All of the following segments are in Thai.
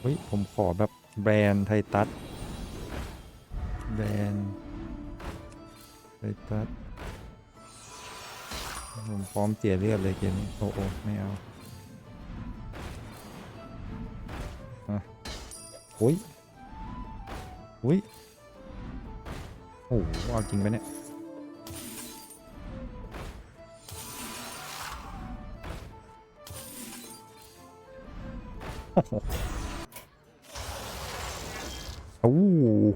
เฮ้ย ผมขอแบบแบรนด์ไทตัสแบรนด์ไทตัสผมพร้อมเสียเลือดเลยเกมนี้โอ้โอไม่เอาอะอุ้ยอุ้ยโอ้โหเอาจริงไปเนี่ยโอ้โหโอ้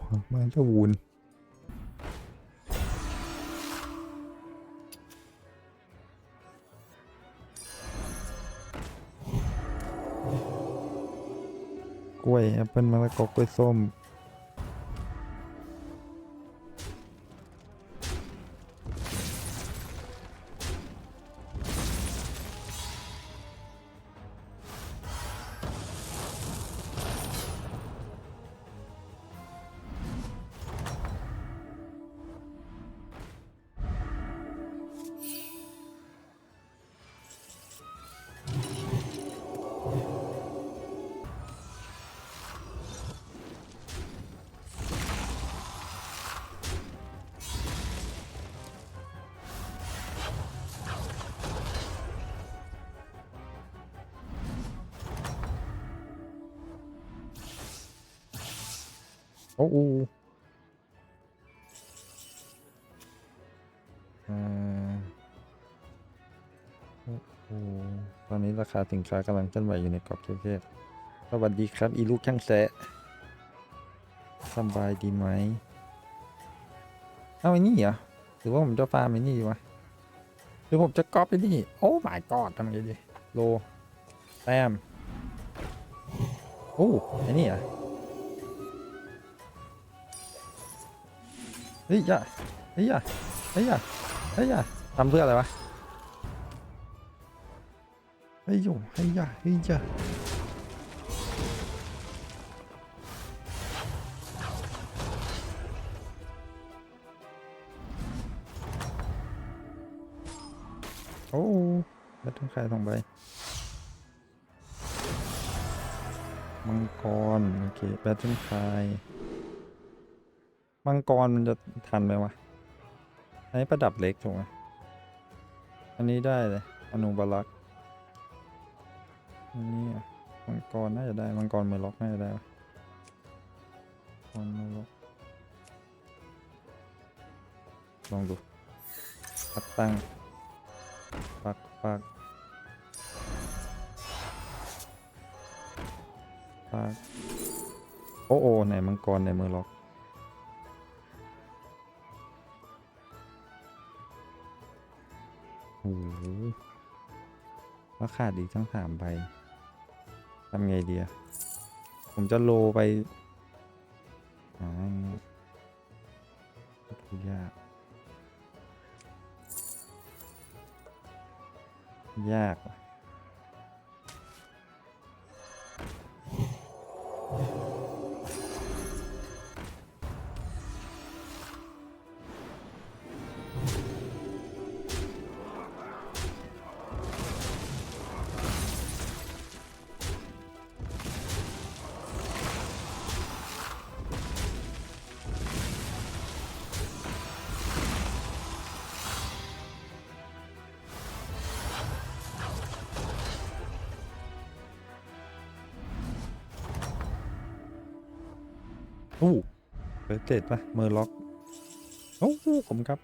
โมันจะวูนกล้วยแอปเปิลมะละกอกล้วยส้ม โอ้โหอ่าโอ้โหตอนนี้ราคาสินค้ากำลังเคลื่อนไหวอยู่ในกรอบแคบๆสวัสดีครับ อีลูกช่างแซะสบายดีไหมเอาไอ้นี่เหรอหรือว่าผมจะฟาร์มไอ้นี่ดีวะหรือผมจะก๊อปไอ้นี่ โอ้ my god ทำไงดี โล แต้มโอ้ไอ้นี่เหรอ่ เฮ้ยอย่าเฮ้ยอย่าเฮ้ยอย่าเฮ้ยอย่าทำเพื่ออะไรวะเฮ้ยโยเฮ้ยอย่าเฮ้ยอย่าโอ้แบตต้องใครสองใบมังกร โอเคแบตต้องใค มังกรมันจะทันไหมวะอันนี้ประดับเล็กถูกไหมอันนี้ได้เลยอนุบาลักษ์อันนี้อะมังกรน่าจะได้ มังกรเมล็อกน่าจะได้มังกรเมล็อกลองดูปักตั้งปักปักปักโอ้โอไหนมังกรไหนเมล็อก โหว่าขาดอีกทั้งสามใบทำไงดีอะผมจะโลไปอ๋อพูยาก ยาก เปิดเจ็ดป่ะเมอร์ล็อกโอ้ผมครับ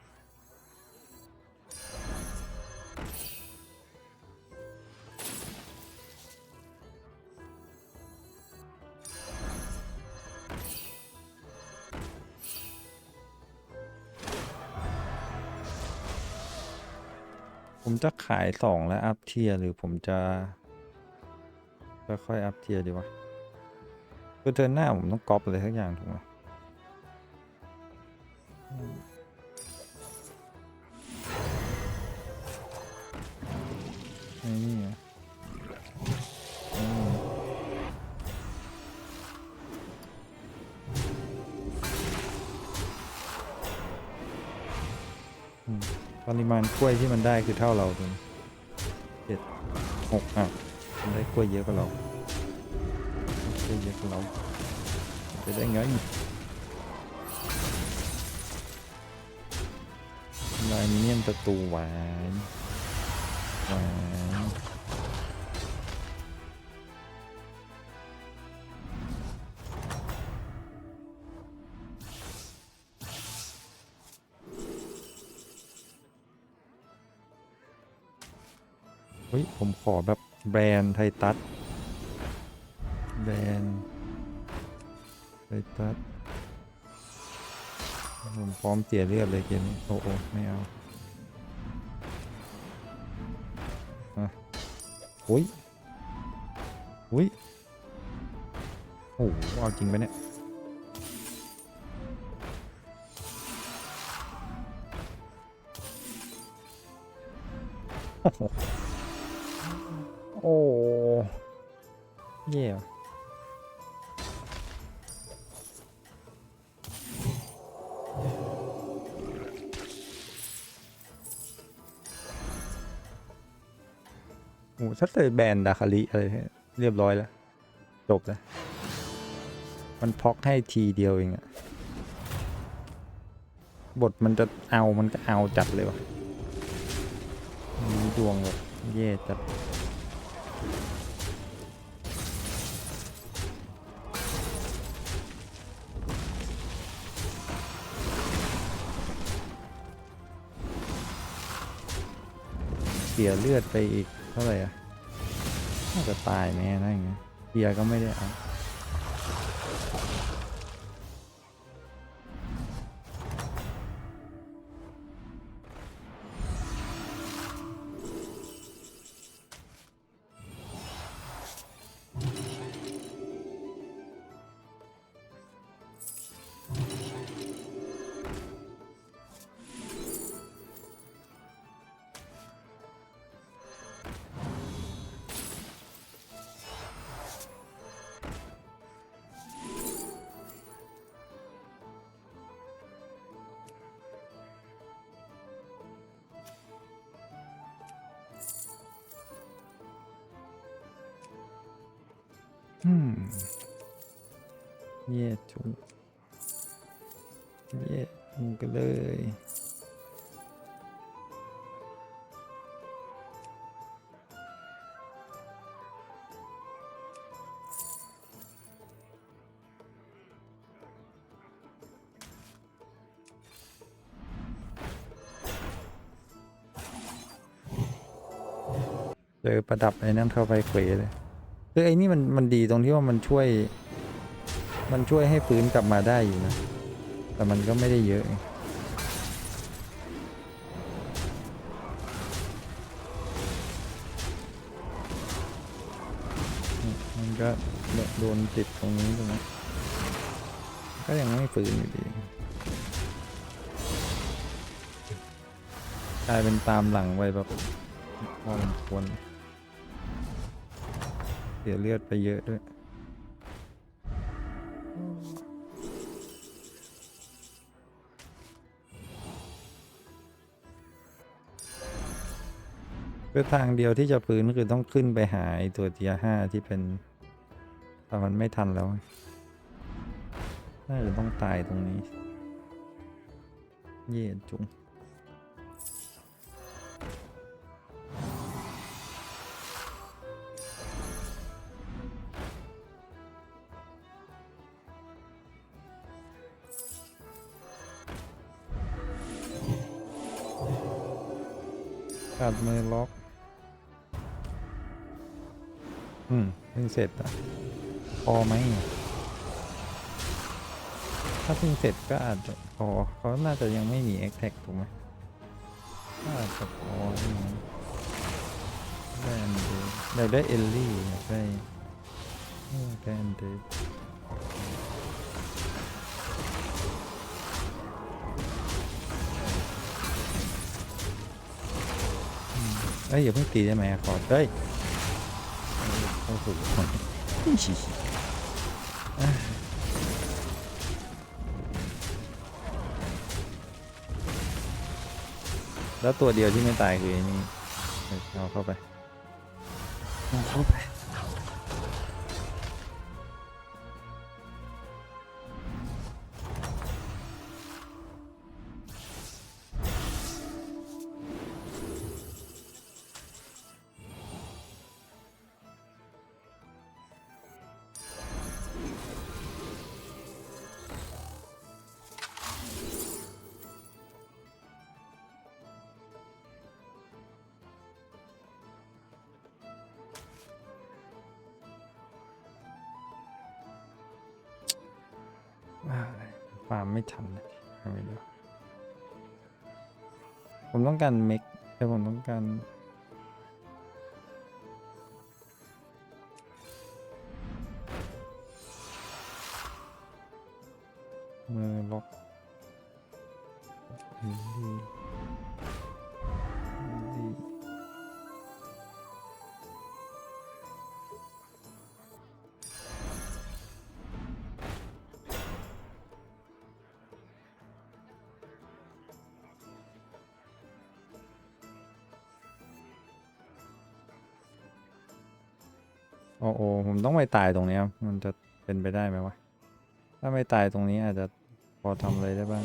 ผมจะขายสองแล้วอัพเทียหรือผมจะค่อยๆอัพเทียดีวะคือเทิร์นหน้าผมต้องก๊อปอะไรสักอย่างถูกไหม นี่อะอืมอืมปริมาณกล้วยที่มันได้คือเท่าเราตรงเจ็ดหกอะมันได้กล้วยเยอะกว่าเราโอเคได้เยอะกว่าเราจะได้ไง ลายมิเนียนประตูหวานหวานเฮ้ย ผมขอแบบแบรนด์ไทตัสแบรนด์ไทตัส ผมพร้อมเสียเลือดเลยเกมนี้โอ้โอ้ไม่เอาอุ้ยอุ้ยโอ้โหเอาจริงไปเนี่ยโอ้เย่ว่ ถ้าเลยแบนดาคาริอะไรเรียบร้อยแล้ว จบแล้ว มันพ็อกให้ทีเดียวเองอะบทมันจะเอามันก็เอาจัดเลยวะมีดวงแบบเย่จัดเสียเลือดไปอีกเท่าไหร่อะ น่าจะตายแน่นะอย่างเงี้ยเฮียก็ไม่ได้เอา อืมเย่จุงเย่จุงกันเลย เจอประดับไอ้นั่นเข้าไปเขวเลย คือไอ้นี่มันมันดีตรงที่ว่ามันช่วย มันช่วยให้ฟื้นกลับมาได้อยู่นะ แต่มันก็ไม่ได้เยอะมันก็โดนติดตรงนี้ตรงนี้ก็ยังไม่ฟื้นอยู่ดีกลายเป็นตามหลังไปแบบพอมันควร สียเลือดไปเยอะด้วยคือทางเดียวที่จะฟื้นคือต้องขึ้นไปหาไอ้ตัวเทียห้าที่เป็นแต่มันไม่ทันแล้ว น่าจะต้องตายตรงนี้ เย่จุง มือล็อก อืมเพิ่งเสร็จอะพอไหม ถ้าเพิ่งเสร็จก็อาจจะพอเขาน่าจะยังไม่มี e x t a c ถูกไหมก็อาจจะพอได้อันเดอยาได้เอลลี่ได้เออได้อันเด เอ้ยอย่าเพิ่งตีได้ไหมขอเฮ้ยโอ้โหชิชิอะแล้วตัวเดียวที่ไม่ตายคืออ้นี่เอาเข้าไปเอาเข้าไป ไม่ทันนะเอาไดูผมต้องการเมกแต่ผมต้องการ ผมต้องไปตายตรงนี้ยมันจะเป็นไปได้ไหมวะ ถ้าไม่ตายตรงนี้อาจจะพอทำอะไรได้บ้าง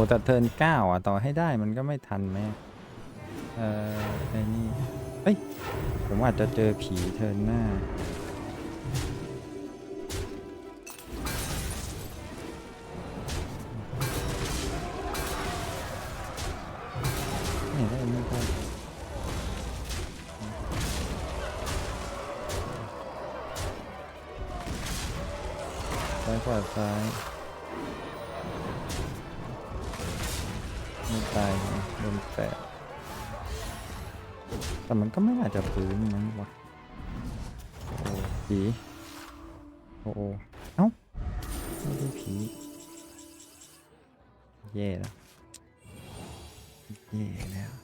อ้แต่เทิร์นเก้าอะต่อให้ได้มันก็ไม่ทันแม่เอ่อไอ้นี่เฮ้ยผมอาจจะเจอผีเทิร์นหน้านี่ได้ไม่ได้ซ้ายขวาซ้ายายนะโดนแปะแต่มันก็ไม่น่าจะพื้นมั้งวะโอ้ผีโอ้เอ้าไม่ใช่ผีแย่แล้วแย่แล้ว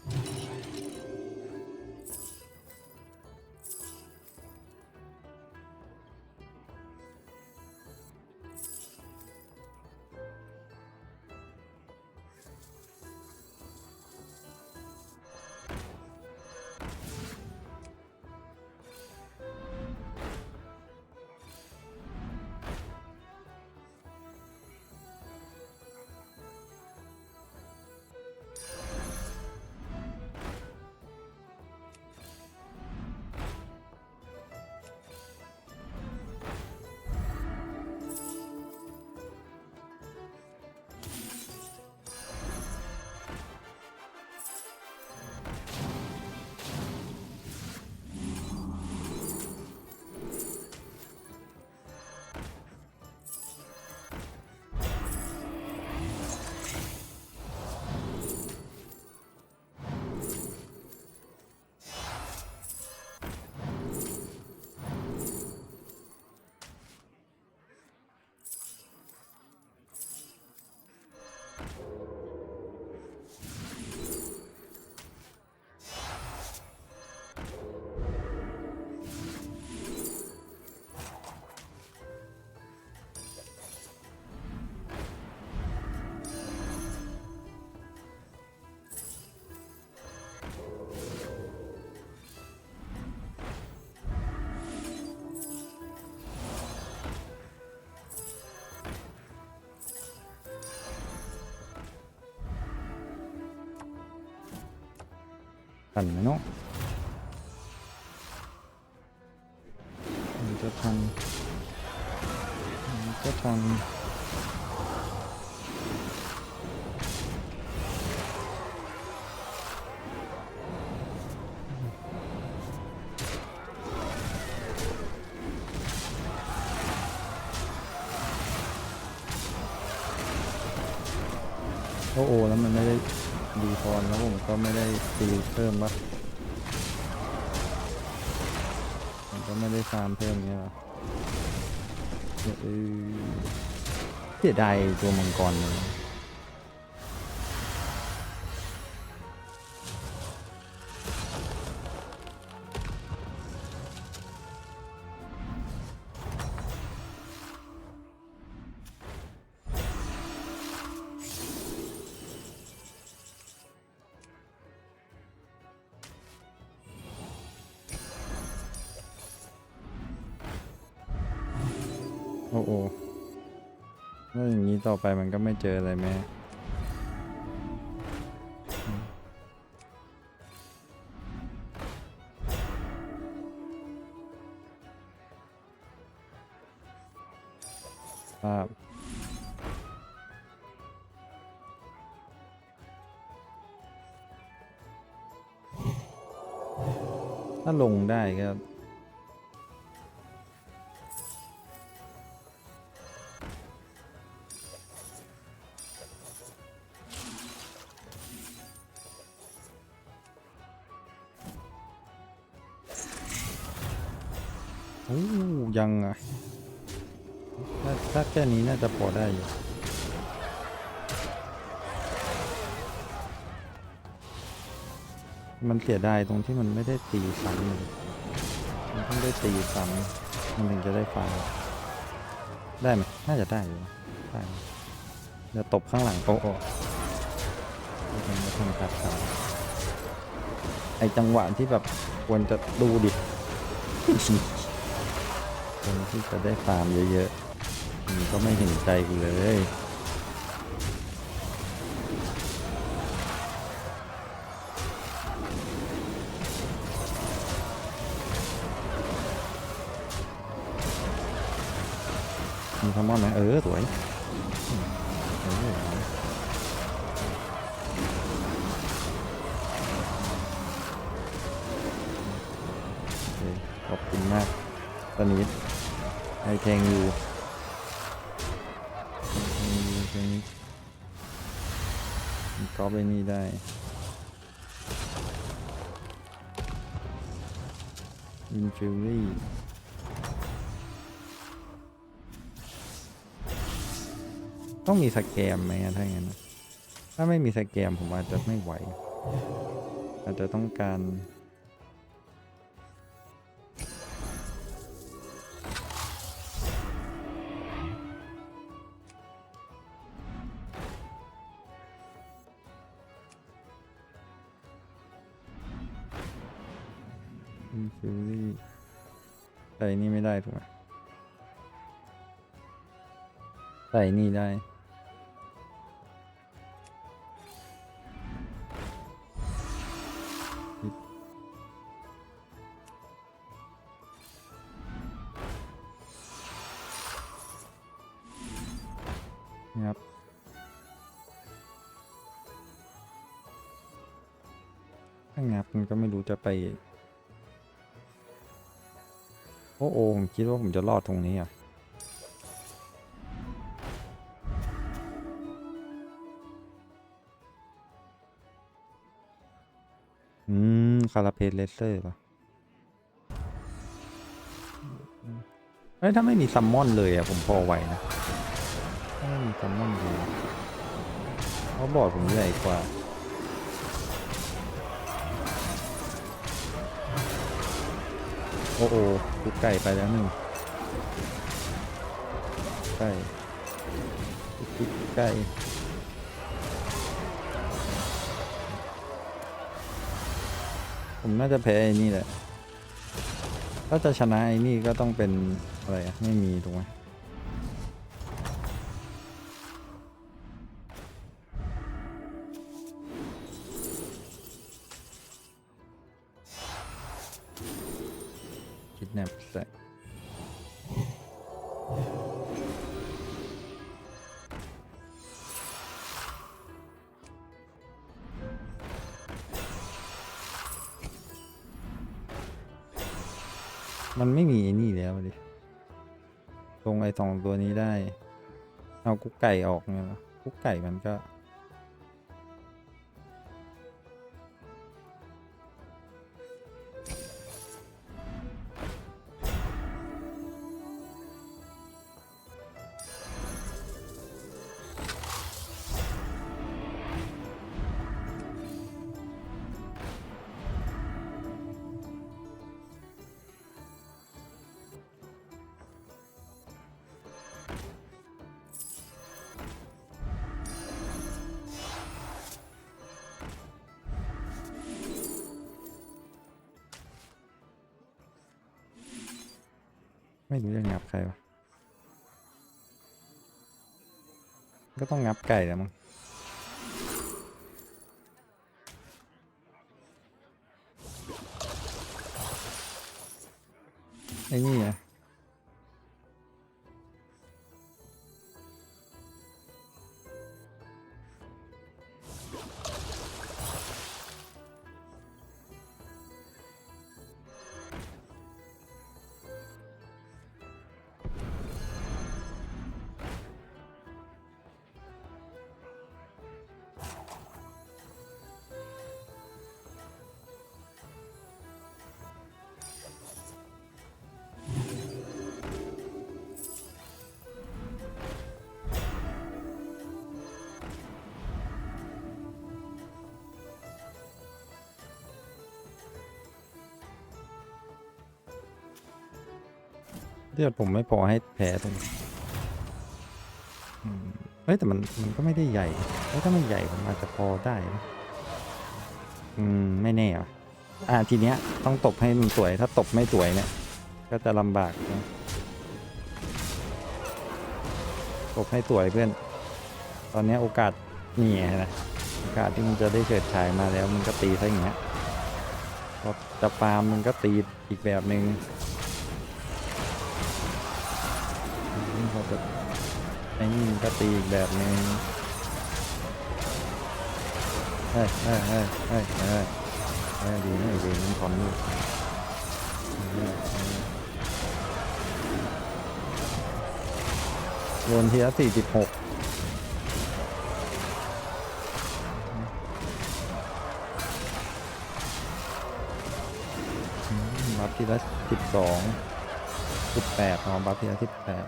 ทันไหมเนาะมันจะทันมันจะทัน ปะผมก็ไม่ได้ฟาร์มเพิ่มเงี้ยหรอเออเสียดายตัวมังกรเลย ไปมันก็ไม่เจออะไรแม่ถ้าลงได้ก็ ยังอะถ้าถ้าแค่นี้น่าจะพอได้อยู่มันเสียดายตรงที่มันไม่ได้ตีซ้ำมันต้องได้ตีซ้ำมันถึงจะได้ฟังได้ไหมน่าจะได้อยู่ได้นะเดี๋ยวตบข้างหลังโต๊ะออกมันจะทำตัดซ้ำไอจังหวะที่แบบควรจะดูดิ คนที่จะได้ฟาร์มเยอะๆมันก็ไม่เห็นใจกูเลยมีคำมอนไหมเออ สวยขอบคุณมากตอนนี้ ไอแทงอยู่แทงอยู่แทงนี้ก็ไปนี่ได้อินฟิวรี่ต้องมีสแกมไหมถ้าอย่างนั้นถ้าไม่มีสแกมผมอาจจะไม่ไหว อาจจะต้องการ ฟิวรี่ใส่นี่ไม่ได้ถูกไหมใส่นี่ได้ คิดว่าผมจะรอดตรงนี้อะอืม คาราเพลเลเซอร์ป่ะเอ้ยถ้าไม่มีซัมมอนเลยอะผมพอไหวนะ ถ้าไม่มีซัมมอนดีเพราะบอร์ดผมใหญ่กว่า โอ้โหกูไก่ไปแล้วหนึ่งไก่กูไก่ผมน่าจะแพ้ไอ้นี่แหละถ้าจะชนะไอ้นี่ก็ต้องเป็นอะไรอะไม่มีถูกไหม ไก่ออกเนี่ยคุกไก่มันก็ ไม่รู้จะงับใครวะก็ต้องงับไก่แล้วมั้งไอ้นี่ไง เลือดผมไม่พอให้แผลตรงนี้เฮ้ยแต่มันมันก็ไม่ได้ใหญ่แล้วถ้ามันใหญ่ผมอาจจะพอได้นะอืมไม่แน่อะอ่าทีเนี้ยต้องตบให้มันสวยถ้าตบไม่สวยเนี่ยก็จะลำบากนะตบให้สวยเพื่อน ตอนเนี้ยโอกาสนี่ไงนะโอกาสที่มันจะได้เฉิดฉายมาแล้วมันก็ตีซะอย่างเงี้ยพอจะปาล์มมันก็ตีอีกแบบหนึ่ง อืมพอจะไอ้นี่ก็ตีอีกแบบนึงเฮ้ยเฮ้ยเฮ้ยเฮ้ยเฮ้ยเฮ้ยดีนะไอ้เวรมันถอนลูกเฮ้ยโดนทีละสี่สิบหกอืมบัฟทีละสิบสอง สิบแปดอ๋อบัฟทีละสิบแปด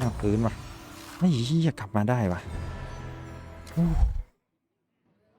อ้าวพื้นว่ะไม่ยี่ยกลับมาได้ว่ะ